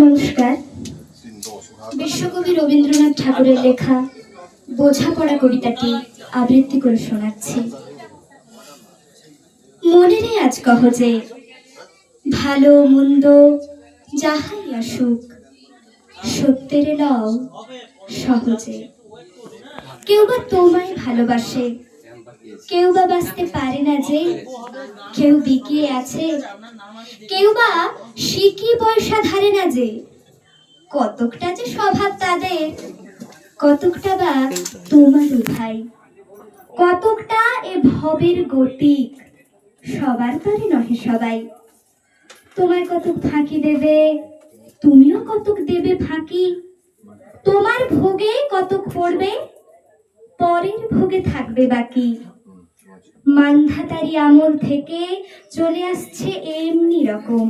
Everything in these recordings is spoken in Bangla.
নমস্কার। বিশ্বকবি রবীন্দ্রনাথ ঠাকুরের লেখা বোঝাপড়া কবিতাটি আবৃত্তি করে শোনাচ্ছি। মনেরে আজ কহ যে, ভালো মন্দ যাহাই আসুক, সত্যের লও সহজে। কেউ বা তোমায় ভালোবাসে কেউ বা বাঁচতে পারে না যে কেউ বিকিয়ে আছে। কেউ বা শিকি পয়সা ধারে না যে কতকটা যে স্বভাব তাদের, কতকটা বা তোমারও ভাই কতকটা এ ভবের গতিক, সবার তরে নহে সবাই। তোমার কতক ফাঁকি দেবে, তুমিও কতক দেবে ফাঁকি, তোমার ভোগে কতক পড়বে পরের ভোগে থাকবে বাকি। মান্ধাতারি আমল থেকে চলে আসছে এমনি রকম।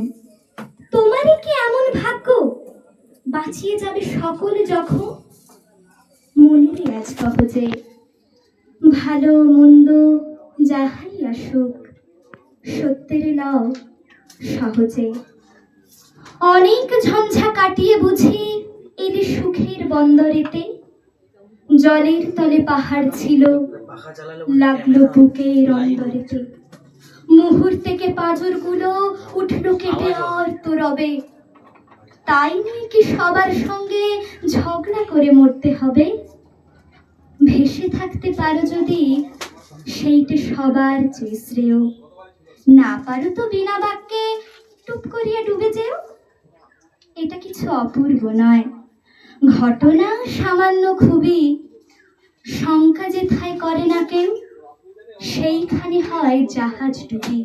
তোমারই কি এমন ভাগ্য? বাঁচিয়ে যাবে সকল যখন? মনেরই আজ কহজে ভালো মন্দ যাহাই আসুক, সত্যের লও সহজে। অনেক ঝঞ্ঝা কাটিয়ে বুঝি এলে সুখের বন্দরেতে জলের তলে পাহাড় ছিল। লাগল বুকের অন্তরেতে মুহূর্তেকে পাঁজরগুলো উঠল কেটে আর তো রবে। তাই নিয়ে কি সবার সঙ্গে ঝগড়া করে মরতে হবে? ভেসে থাকতে পারো যদি সেইটা সবার চেয়ে শ্রেয়। না পারো তো বিনা বাক্যে টুপ করিয়া ডুবে যেও। এটা কিছু অপূর্ব নয়। ঘটনা সামান্য খুবই শঙ্কা যেথায় করে না কেউ, সেইখানে হয় জাহাজ ডুবি।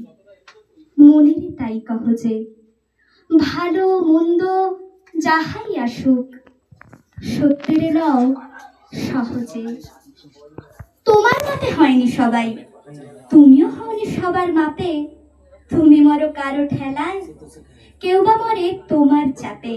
মনের তাই কহ যে, ভালো মন্দ যাহাই আসুক, সত্যের রং সহজে। তোমার মতে হয়নি সবাই, তুমিও হওনি সবার মাপে। তুমি মরো কারও ঠেলায়, কেউ বা মরে তোমার চাপে।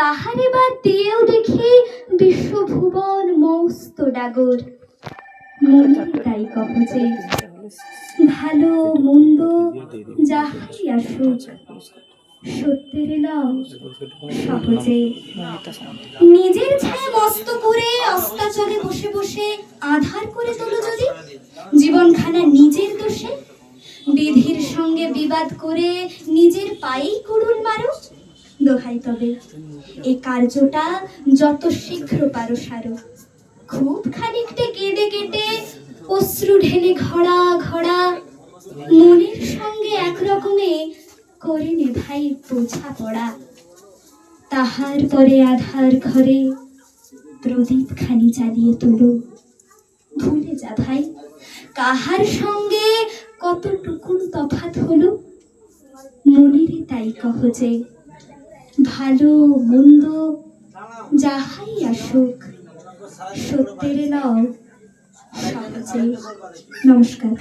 তাহারে বা দিয়েও দেখি বিশ্বভুবন মস্ত ডাগর। মনে তাই কহজে ভালো মন্দ যাহাই আসুক, সত্যের লও সহজে নিজের ছায়া মস্ত করে অস্তাচলে বসে বসে আধার করে তোলো যদি, জীবনখানা নিজের দোষে, বিধির সঙ্গে বিবাদ করে নিজের পায়েই কুড়ুল মারো দোহাই তবে। এই কার্যটা যত শীঘ্র পারো সারো। খুব খানিকটা কেঁদে কেটে অশ্রু ঢেলে ঘড়া ঘড়া মনের সঙ্গে একরকমে করে নে ভাই বোঝা পড়া তাহার পরে আধার ঘরে প্রদীপ খানি জ্বালিয়ে তোলো। ভুলে যা ভাই, কাহার সঙ্গে কতটুকুন তফাৎ হলো? মনেরই তাই কহ যে ভালো মন্দ যাহাই আসুক সত্যের নাও নমস্কার।